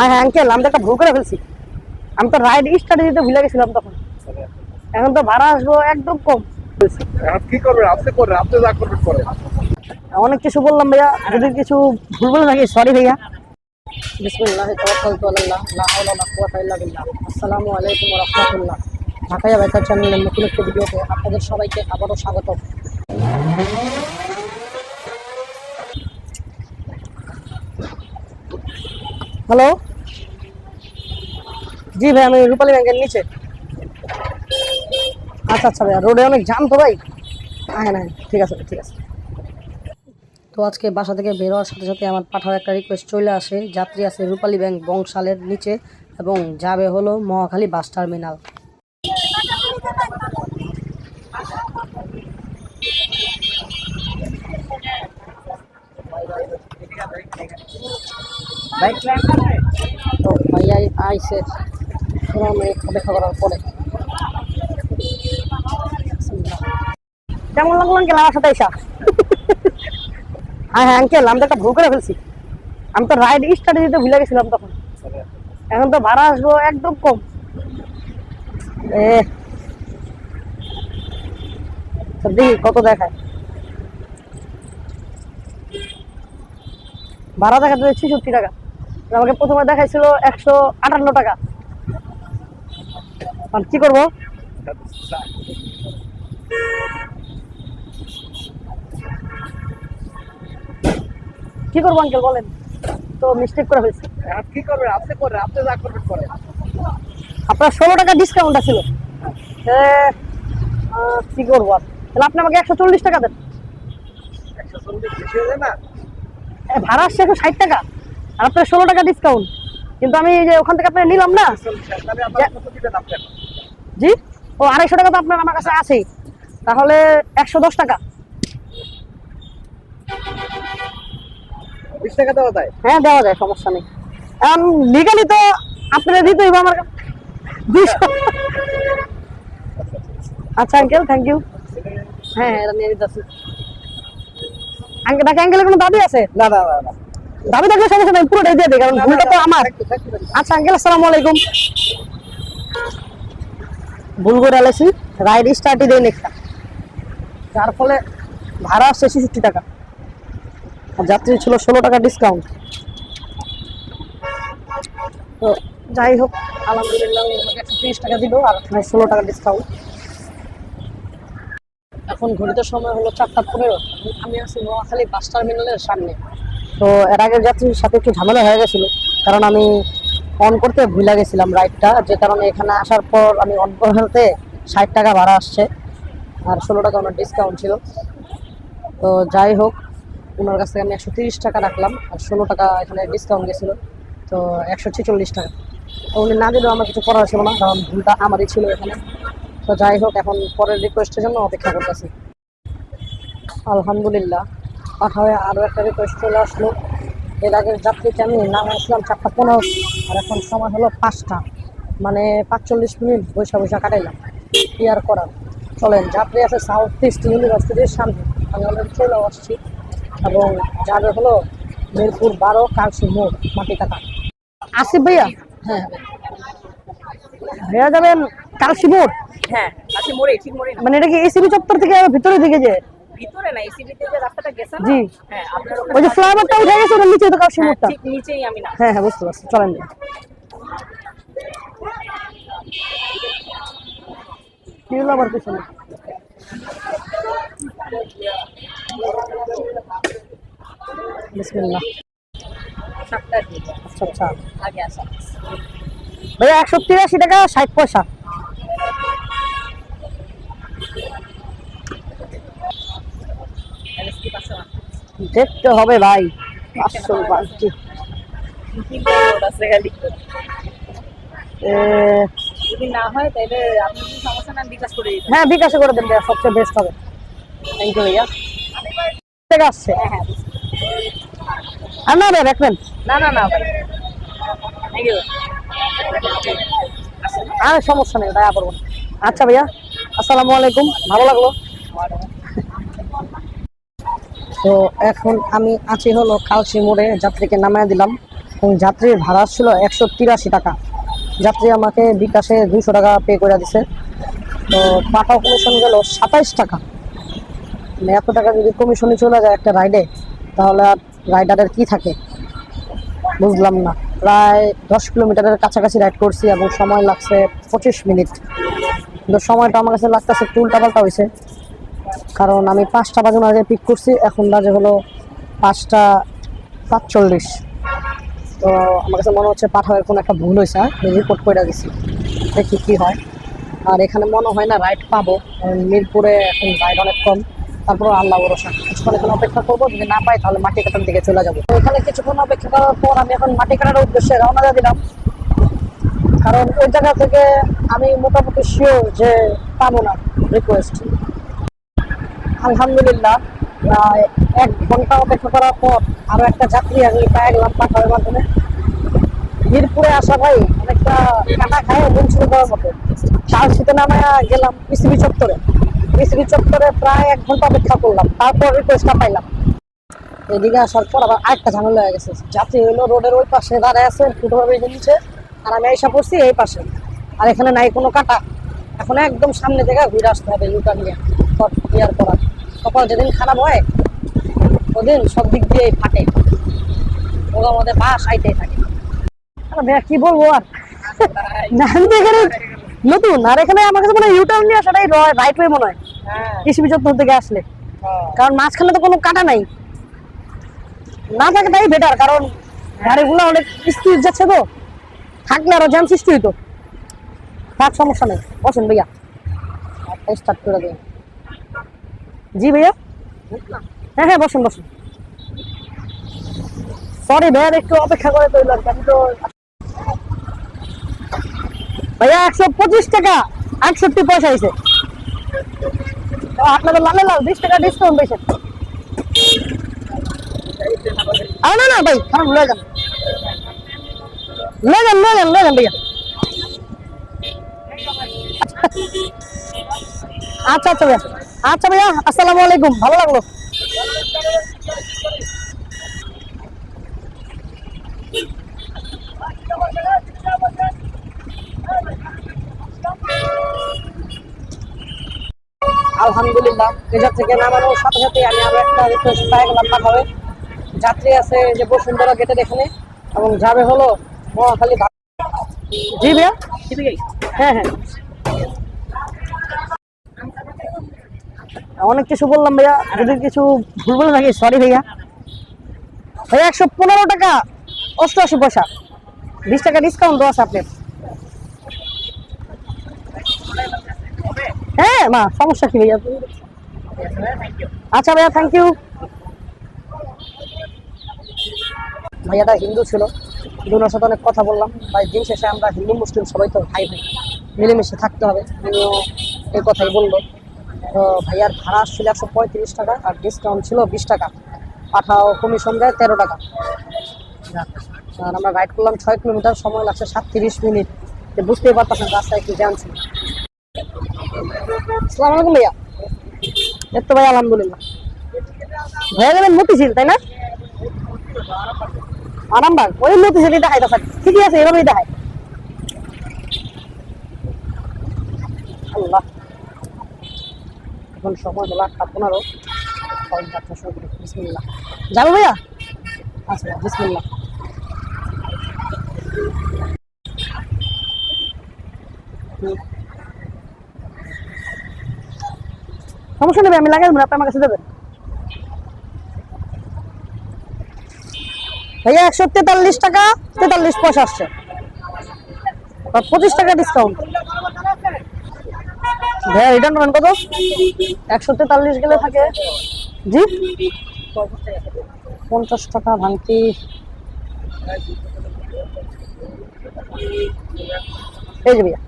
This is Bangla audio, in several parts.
হ্যাঁ হ্যাঁ আঙ্কেল আমি তো একটা ভুল করে ফেলছি। আমি তো রাইড স্টার্টে দিতে ভুলে গেছিলাম তখন। এখন তো ভাড়া আসব একদম কম। কি করবেন আপনি করেন আপনি যা করবেন করেন অনেক কিছু বললাম ভাইয়া। যদি কিছু ভুল বলে থাকি সরি ভাইয়া। বিসমিল্লাহ তাওয়াক্কালতু আলাল্লাহ লা হাওলা ওয়ালা কুওয়াতা ইল্লা বিল্লাহ। আসসালামু আলাইকুম ওয়া রাহমাতুল্লাহ। ঢাকায় বাইকার চ্যানেলের নতুন একটি ভিডিওতে আপনাদের সবাইকে আবারও স্বাগত হ্যালো জি ভাই আমি রূপালী ব্যাংকের নিচে। আচ্ছা আচ্ছা ভাইয়া রোডে অনেক জাম তো ভাই? হ্যাঁ হ্যাঁ ঠিক আছে ঠিক আছে। তো আজকে বাসা থেকে বের হওয়ার সাথে সাথে আমার পাঠাও একটা রিকোয়েস্ট চলে আসে। যাত্রী আছে রূপালী ব্যাংক বংশালের নিচে এবং যাবে হলো মহাখালী বাস টার্মিনাল। তো ভাইয়াই আইসে। কেমন লাগল আঙ্কেল আমার সাথে এসা? হ্যাঁ হ্যাঁ আঙ্কেল, আমি তো একটা ভুল করে ফেলছি। আমি তো রাইড স্টার্টে দিতে ভুলে গেছিলাম তখন। এখন তো ভাড়া আসব একদম কম। এ দেখি কত দেখায়? ভাড়া দেখাতে ছেষট্টি টাকা। আমাকে প্রথমে দেখাইছিল একশো আটান্ন টাকা। আর কি করব? কি করব আঙ্কেল বলেন। তো মিস্টেক করে ফেলছি। কি করবেন আপনি করেন আপনি যা করবেন করেন। আপনার ষোলো টাকা ডিসকাউন্ট আছিল কি করব আর? তাহলে আপনি আমাকে একশো চল্লিশ টাকা দেন। একশো চল্লিশ বেশি হয়ে না? ভাড়া আসছে একশো ষাট টাকা। আর আপনার ষোলো টাকা ডিসকাউন্ট কিন্তু আমি যে ওখান থেকে আপনার নিলাম না। জি? ও আড়াইশো টাকা তো আপনার আমার কাছে আছেই। তাহলে একশো দশ টাকা। বিশ টাকা দেওয়া যায়? হ্যাঁ দেওয়া যায় সমস্যা নেই। লিগালি তো আপনারা দিতে হইব আমার দুইশো। আচ্ছা আঙ্কেল থ্যাংক ইউ হ্যাঁ হ্যাঁ এটা নিয়ে দিতেছি আঙ্কেল ডাকে আঙ্কেলের কোনো দাবি আছে? না না দাবি থাকলে সমস্যা নেই পুরোটাই দিয়ে দিই কারণ ভুলটা তো আমার। আচ্ছা আঙ্কেল আসসালামু আলাইকুম। ভুল করে আলেছি রাইড স্টার্টই দেয় নেক্সটটা যার ফলে ভাড়া আসছে ছেষট্টি টাকা। আর যাত্রী ছিল ষোলো টাকা ডিসকাউন্ট তো যাই হোক, আলহামদুলিল্লাহ তিরিশ টাকা দিল আর ষোলো টাকা ডিসকাউন্ট এখন ঘড়িতে সময় হলো চারটা পনেরো। আমি আছি নোয়াখালী বাস টার্মিনালের সামনে। তো এর আগের যাত্রীর সাথে একটু ঝামেলা হয়ে গেছিল। কারণ আমি অন করতে ভুলে গেছিলাম রাইডটা যে কারণে এখানে আসার পর আমি অন করতে ষাট টাকা ভাড়া আসছে, আর ষোলো টাকা ওনার ডিসকাউন্ট ছিল। তো যাই হোক, ওনার কাছ থেকে আমি একশো তিরিশ টাকা রাখলাম, আর ষোলো টাকা এখানে ডিসকাউন্ট গেছিল, তো একশো ছেচল্লিশ টাকা। তো উনি না দিলেও আমার কিছু করার ছিল না, কারণ ভুলটা আমারই ছিল এখানে। তো যাই হোক, এখন পরের রিকোয়েস্টের জন্য অপেক্ষা করতেছি। আলহামদুলিল্লাহ পাঠাওয়ে আরও একটা রিকোয়েস্ট চলে আসলো। এর আগের যাত্রীকে আমি নামে আসলাম চারটা পনেরো আর এখন সময় হলো পাঁচটা। মানে পাঁচচল্লিশ মিনিট বৈশা বৈশা কাটাইলাম। কি আর করার। চলেন যাত্রী আছে সাউথ ইস্ট ইউনিভার্সিটির সামনে। আমি অলরেডি চলে আসছি। এবং যাবে হলো মিরপুর বারো কালসি মোড় মাটি কাটা আসিফ ভাইয়া? হ্যাঁ। ভাইয়া যাবেন কালসি মোড়? হ্যাঁ মোড়ে ঠিক মোড়ে মানে এটা কি এসিবি চত্বর থেকে ভিতরে দিকে যে? ভিতরে না এসিবিতে যে রাস্তাটা গেছে না জি। হ্যাঁ আপনার ওই যে ফ্লাইওভারটা উঠে গেছে ওটার নিচে তো কালসি হ্যাঁ, ঠিক নিচেই আমি না হ্যাঁ হ্যাঁ বুঝতে পারছি চলেন। যাই। কি হলো আবার পিছনে? বিসমিল্লাহ। সাতটার দিকে আচ্ছা আচ্ছা। আগে আসা। ভাইয়া একশো তিরাশি টাকা ষাট পয়সা এলএসটি পাশে না দেখতে হবে ভাই। না হয় বিকাশ করে দেন ভাইয়া সবচেয়ে বেস্ট হবে। থ্যাংক ইউ ভাইয়া। থেকে আসছে হ্যাঁ হ্যাঁ আর না ভাই রাখবেন। না না না ভাই। থ্যাংক ইউ আর সমস্যা নেই দয়া করব আচ্ছা ভাইয়া আসসালামু আলাইকুম। ভালো লাগল? তো এখন আমি আছি হলো কালসি মোড়ে যাত্রীকে নামায় দিলাম। এবং যাত্রীর ভাড়া ছিল একশো তিরাশি টাকা। যাত্রী আমাকে বিকাশে দুশো টাকা পে করে দিছে। তো পাঠাও কমিশন গেল সাতাইশ টাকা। মানে এত টাকা যদি কমিশনে চলে যায় একটা রাইডে তাহলে আর রাইডারের কি থাকে? বুঝলাম না। প্রায় দশ কিলোমিটারের কাছাকাছি রাইড করছি এবং সময় লাগছে পঁচিশ মিনিট। কিন্তু সময়টা আমার কাছে লাগতেছে একটু উল্টাপাল্টা হয়েছে কারণ আমি পাঁচটা বাজে আগে পিক করছি, এখন বাজে হলো পাঁচটা সাতচল্লিশ। তো আমার কাছে মনে হচ্ছে পাঠাওয়ের কোনো একটা ভুল হয়েছে আমি রিপোর্ট করে গেছি দেখি কী হয়। আর এখানে মনে হয় না রাইড পাবো মিরপুরে এখন রাইড অনেক কম। তারপর আল্লাহ ভরসা। কিছুক্ষণ এখানে অপেক্ষা করব, যদি না পাই তাহলে মাটি কাটার দিকে চলে যাব। এখানে কিছুক্ষণ অপেক্ষা করার পর আমি এখন মাটি কাটার উদ্দেশ্যে রওনা দিয়ে দিলাম। কারণ ওই জায়গা থেকে আমি মোটামুটি শিওর যে পাবো না রিকোয়েস্ট আলহামদুলিল্লাহ এক ঘণ্টা অপেক্ষা করার পর আরও একটা যাত্রী আমি পেয়ে গেলাম পাঠানোর মাধ্যমে মিরপুরে আসা ভাই অনেকটা কাটা খায় বঞ্চিত দেওয়ার মতো। তার শীতে নামে গেলাম পিসিবি চত্বরে। পিসিবি চত্বরে প্রায় এক ঘণ্টা অপেক্ষা করলাম, তারপর রিকোয়েস্টটা পাইলাম। এদিকে আসার পর আবার আরেকটা ঝামেলা হয়ে গেছে। যাত্রী হলো রোডের ওই পাশে, দাঁড়ায় আছে ব্রিজের নিচে, আর আমি এসে পড়ছি এই পাশে। আর এখানে নাই কোনো কাটা। এখন একদম সামনে থেকে ঘুরে আসতে হবে ইউটার নিয়ে। ক্লিয়ার করার। কপাল যেদিন খারাপ হয় ওদিন সব দিক দিয়ে ফাটে। ওর মধ্যে বাস আইতেই থাকে। ভাইয়া কি বলব আর? এখানে নতুন। আর এখানে আমার কাছে মনে হয় ইউটার্ন নিয়ে আসাটাই রাইট ওয়ে মনে হয়। হ্যাঁ। কৃষি চত্বর থেকে আসলে। কারণ মাঝখানে তো কোনো কাটা নাই। না থাকে তাই বেটার কারণ গাড়িগুলো অনেক স্পিড যাচ্ছে তো। থাকলে আরও জ্যাম সৃষ্টি হইতো। থাক সমস্যা নেই। বসেন ভাইয়া। স্টার্ট করে দিন। জি ভাইয়া। হ্যাঁ হ্যাঁ বসুন বসুন। সরি ভাইয়া একটু অপেক্ষা করে তৈরি আমি তো ভাইয়া, একশো পঁচিশ টাকা, আটষট্টি পয়সা হয়েছে। আপনাদের লালে, লাল, বিশ টাকা ডিসকাউন্ট পেয়েছে আরে না না, ভাই খারাপ লয়ে যান। লয়ে যান লয়ে যান লয়ে যান ভাইয়া। আচ্ছা আচ্ছা ভাইয়া। আচ্ছা ভাইয়া আসসালামু আলাইকুম। ভালো লাগল? আলহামদুলিল্লাহ রেজার থেকে নামানোর সাথে সাথে আমি আরও একটা রিকোয়েস্ট পাই গেলাম পাঠাবে। যাত্রী আছে যে বসুন্ধরা গেটের এখানে এবং যাবে হলো মহাখালী জি ভাইয়া? হ্যাঁ হ্যাঁ। অনেক কিছু বললাম ভাইয়া। যদি কিছু ভুল বলে থাকি সরি ভাইয়া। ভাইয়া, একশো পনেরো টাকা, অষ্টআশি পয়সা। বিশ টাকা ডিসকাউন্ট দেওয়া আছে আপনার। হ্যাঁ মা, সমস্যা কি ভাইয়া? আচ্ছা ভাইয়া থ্যাংক ইউ ভাইয়াটা হিন্দু ছিল দুজনের সাথে অনেক কথা বললাম। ভাই, দিন শেষে আমরা হিন্দু, মুসলিম সবাই তো ভাই ভাই। মিলেমিশে থাকতে হবে। এই কথাই বলল ভাইয়ার ভাড়া আসছিল একশো পঁয়ত্রিশ টাকা আর ডিসকাউন্ট ছিল বিশ টাকা। পাঠাও কমিশন দেয় তেরো টাকা। আর আমরা রাইড করলাম ছয় কিলোমিটার সময় লাগছে সাতত্রিশ মিনিট। বুঝতেই পারতেছেন রাস্তায় কি জ্যাম ছিল। আসসালামু আলাইকুম ভাইয়া। এই তো ভাই, আলহামদুলিল্লাহ। ভাইয়া যাবেন মতিঝিল, তাই না? আরামবাগ, ওই মতিঝিলই দেখাই দেখাই ঠিকই আছে, এভাবেই দেখায়। আল্লাহ। এখন সময় হলো আটটা পনেরো। সবাই যাত্রা শুরু করি। বিসমিল্লাহ। যাব ভাইয়া? আচ্ছা বিসমিল্লাহ। হুম। সমস্যা নেবে আমি লাগাই দেবো, আপনি আমার কাছে দেবেন ভাইয়া, একশো তেতাল্লিশ টাকা, তেতাল্লিশ পয়সা আসছে। পঁচিশ টাকা ডিসকাউন্ট ভাইয়া রিটার্ন করেন কত? একশো তেতাল্লিশ গেলে থাকে। জি? পঞ্চাশ টাকা ভাঙতি। এই যে ভাইয়া।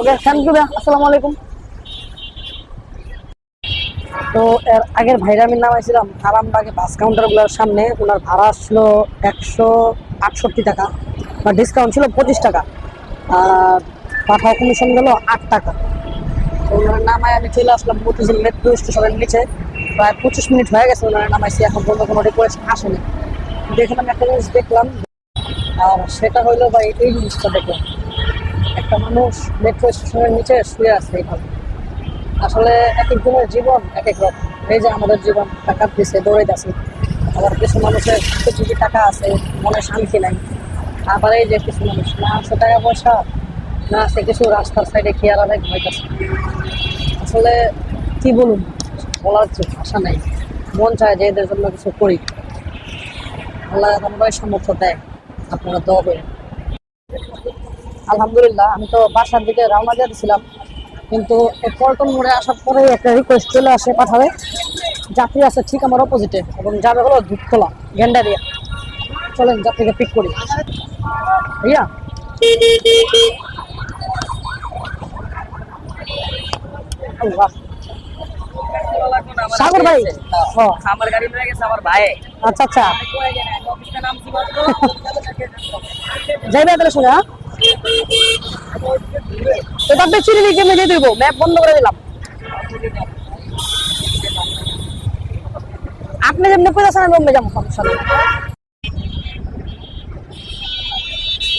ওকে থ্যাংক ইউ ভাইয়া, আসসালামু আলাইকুম। তো এর আগের ভাইরা আমি নামাইছিলাম আরামবাগে বাস কাউন্টারগুলোর সামনে, ওনার ভাড়া ছিল একশো আটষট্টি টাকা, বা ডিসকাউন্ট ছিল পঁচিশ টাকা, আর পাঠাও কমিশন গেল আট টাকা। ওনার নামায় আমি চলে আসলাম মতিঝিল মেট্রো স্টেশনের নিচে। প্রায় পঁচিশ মিনিট হয়ে গেছে ওনার নামাইছি, এখন পর্যন্ত কোনো রিকোয়েস্ট আসেনি। দেখলাম একটা জিনিস দেখলাম, আর সেটা হইল ভাই এই জিনিসটা দেখলাম। একটা মানুষ মেট্রো স্টেশনের নিচে শুয়ে আছে এইভাবে। আসলে এক একজনের জীবন এক এক রকম। এই যে আমাদের জীবন, টাকা দিছে দৌড়াইতেছে আবার কিছু মানুষের কিছু কিছু টাকা আছে, মনে শান্তি নাই। আবার এই যে কিছু মানুষ না টাকা পয়সা না আছে কিছু রাস্তার সাইডে খেয়াল আদায় হইতেছে আসলে কি বলুন বলার ভাষা নাই। মন চায় যে এদের জন্য কিছু করি। আল্লাহ আমরাই সামর্থ্য দেয়। আপনারা দোয়া করেন। আলহামদুলিল্লাহ, আমি তো বাসার দিকে রওনা দিয়ে দিয়েছিলাম কিন্তু পল্টন মোড়ে আসার পরেই একটা রিকোয়েস্ট চলে আসে পাঠাবে। যাত্রী আছে ঠিক আমার অপোজিটে এবং যাবে হলো ধূপতলা, গেন্ডারিয়া। চলেন যাত্রীকে পিক করি। ভাইয়া? সাগর ভাই। আমার গাড়ি লয়ে গেছে আমার ভাই। আচ্ছা আচ্ছা। যাইবে তাহলে শুনে হ্যাঁ। এটা আপনি চিনি লিখে দিব ম্যাপ বন্ধ করে দিলাম। আপনি যেমনি কই আছেন আমি অমনি যাব সমস্যা নেই।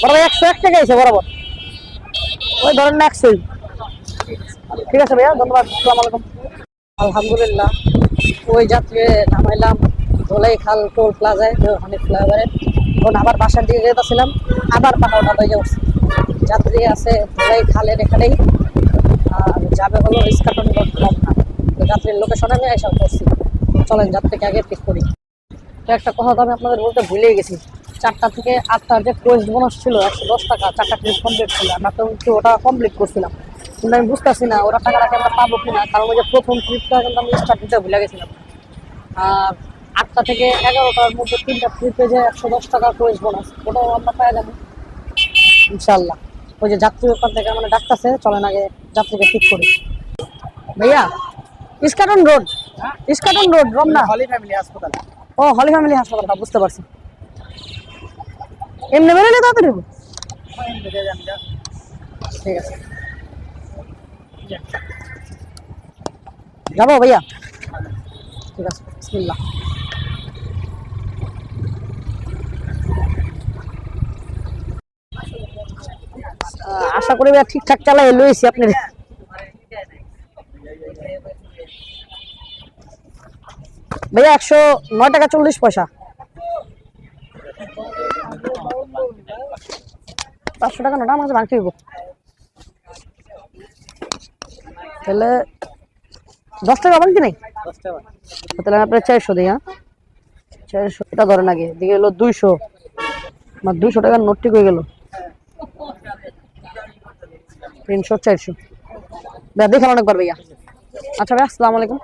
বরাবর একশো এক টাকা এসে বরাবর। ওই ধরেন না একশোই ঠিক আছে ভাইয়া, ধন্যবাদ, আসসালামু আলাইকুম। আলহামদুলিল্লাহ, ওই যাত্রী নামাইলাম ধোলাই খাল টোল প্লাজায় অনেক ফ্লাইওভারে। এখন আবার বাসার দিকে যেতেছিলাম, আবার পাহাড়টা হয়ে উঠছি। যাত্রী আছে ধোলাই খালের এখানেই, আর যাবে হলো ইস্কাটন লম্বা তো যাত্রীর লোকেশনে আমি এসব করছি চলেন যাত্রীকে আগে পিক করি। তো একটা কথা তো আমি আপনাদের বলতে ভুলেই গেছি। চারটা থেকে আটটার যে কোয়েস্ট বোনাস ছিল, একশো দশ টাকা, চারটা ট্রিপ কমপ্লিট ছিল। আমরা তো ওটা কমপ্লিট করছিলাম। কিন্তু আমি বুঝতেছি না ওরা টাকাটাকে আমরা পাবো কিনা? কারণ ওই যে প্রথম ট্রিপটা কিন্তু আমি স্টার্ট দিতে ভুলে গেছিলাম। আর আটটা থেকে এগারোটার মধ্যে তিনটা ট্রিপে যে একশো দশ টাকা কোয়েস্ট বোনাস ওটাও আমরা পাই যাব। ইনশাল্লাহ ওই যে যাত্রী ওখান থেকে মানে ডাকতেছে চলেন আগে যাত্রীকে ঠিক করি। ভাইয়া Eskaton road Eskaton road Ramna. Holy family হাসপাতাল। ও হলি ফ্যামিলি হাসপাতালটা বুঝতে পারছি। এমনি বেরোলে তাড়াতাড়ি হবে। ঠিক আছে। যাব ভাইয়া। ঠিক আছে, বিসমিল্লাহ। আশা করি ভাইয়া ঠিকঠাক চালাই লইছি আপনি ভাইয়া একশো নয় টাকা চল্লিশ পয়সা। পাঁচশো টাকা নোটা আমার কাছে ভাঙতে হইব। তাহলে দশ টাকা ভাঙতি নেই? তাহলে আপনার চারশো দিই হ্যাঁ। চারশো এটা ধরেন আগে দিকে হলো দুইশো। আমার দুইশো টাকার নোটটি হয়ে গেল। তিনশো, চারশো। ভাইয়া দেখান অনেকবার ভাইয়া। আচ্ছা ভাই, আসসালামু আলাইকুম।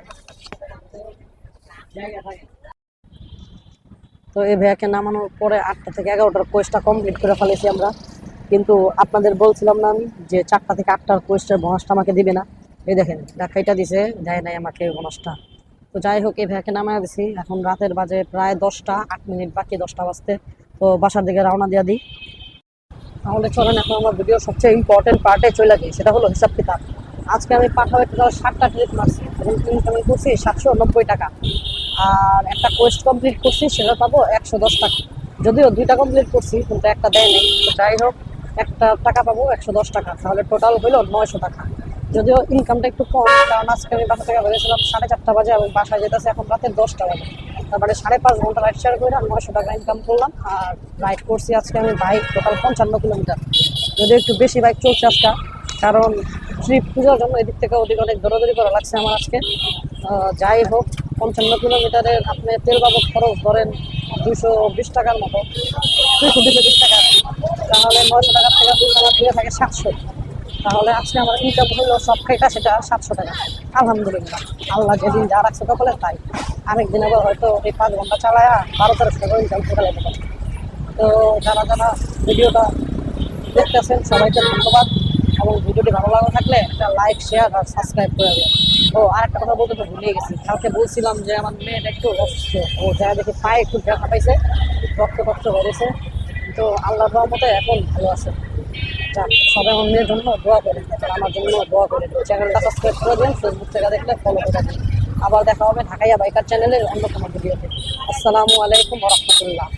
তো এই ভাইয়াকে নামানোর পরে আটটা থেকে এগারোটার কোয়েসটা কমপ্লিট করে ফেলেছি আমরা। কিন্তু আপনাদের বলছিলাম না আমি যে চারটা থেকে আটটার কোয়েসটার বোনাসটা আমাকে দিবে না। এই দেখেন দেখাইটা দিছে, দেয় নাই আমাকে বোনাসটা তো যাই হোক, এই ভাইয়াকে নামায় দিছি। এখন রাতের বাজে প্রায় দশটা, আট মিনিট বাকি, দশটা বাজতে। তো বাসার দিকে রওনা দিয়ে দিই। তাহলে চলেন, এখন আমার ভিডিও সবচেয়ে ইম্পর্টেন্ট পার্টে চলে যাই, সেটা হলো হিসাব কিতাব। আজকে আমি পাঠাবে টোটাল ষাটটা ট্রিপ মারছি এবং ইনকামিং করছি, সাতশো নব্বই টাকা। আর একটা কোয়েস্ট কমপ্লিট করছি, সেটা পাবো একশো দশ টাকা। যদিও দুইটা কমপ্লিট করছি, কিন্তু একটা দেয় নেই। তো যাই হোক, একটা টাকা পাবো একশো দশ টাকা। তাহলে টোটাল হইল নয়শো টাকা। যদিও ইনকামটা একটু কম, কারণ আজকে আমি বাসা থেকে বেরিয়েছিলাম সাড়ে চারটা বাজে এবং বাসায় যেতেছে এখন রাতের দশটা বাজে। তারপরে সাড়ে পাঁচ ঘণ্টা রাইড শেয়ার করে নয়শো টাকা ইনকাম করলাম, আর রাইড করছি আজকে আমি বাইক টোটাল পঞ্চান্ন কিলোমিটার যদিও একটু বেশি বাইক চলছে আজকে, কারণ ট্রিপ পুজোর জন্য এদিক থেকে ওদিক অনেক দৌড়াদৌড়ি করা লাগছে আমার আজকে। যাই হোক, পঞ্চান্ন কিলোমিটারের আপনি তেল বাবদ খরচ ধরেন দুশো বিশ টাকার মতো দুশো দুশো বিশ টাকা। তাহলে নয়শো টাকার থেকে দুই টাকা দিয়ে থাকে সাতশো। তাহলে আজকে আমার ইনকাম হলো সব খাইটা সেটা সাতশো টাকা। আলহামদুলিল্লাহ। আল্লাহ যেদিন যা রাখছে কপালে তাই। আরেকদিন আবার হয়তো এই পাঁচ ঘণ্টা চালায়া বারো তেরোশো টাকা ইনকাম তো যারা যারা ভিডিওটা দেখতেছেন, সবাইকে ধন্যবাদ। এবং ভিডিওটি ভালো লাগা থাকলে একটা লাইক শেয়ার আর সাবস্ক্রাইব করে দেবেন। ও আর একটা কথা বলতে তো ভুলে গেছি। কালকে বলছিলাম যে আমার মেয়েটা একটু অসুস্থ। ও যা দেখি পায়ে একটু ব্যথা পাইছে রক্ত রক্ত হয়েছে তো আল্লাহর রহমতে এখন ভালো আছে। যাক সবাই অন্যের জন্য দোয়া করে আর আমার জন্য দোয়া করে চ্যানেলটা সাবস্ক্রাইব করে দেবেন ফেসবুক থেকে দেখলে ফলো করে দেন আবার দেখা হবে ঢাকাইয়া বাইকার চ্যানেলের অন্য কোনো ভিডিওতে আসসালামু আলাইকুম রহমতুল্লাহ।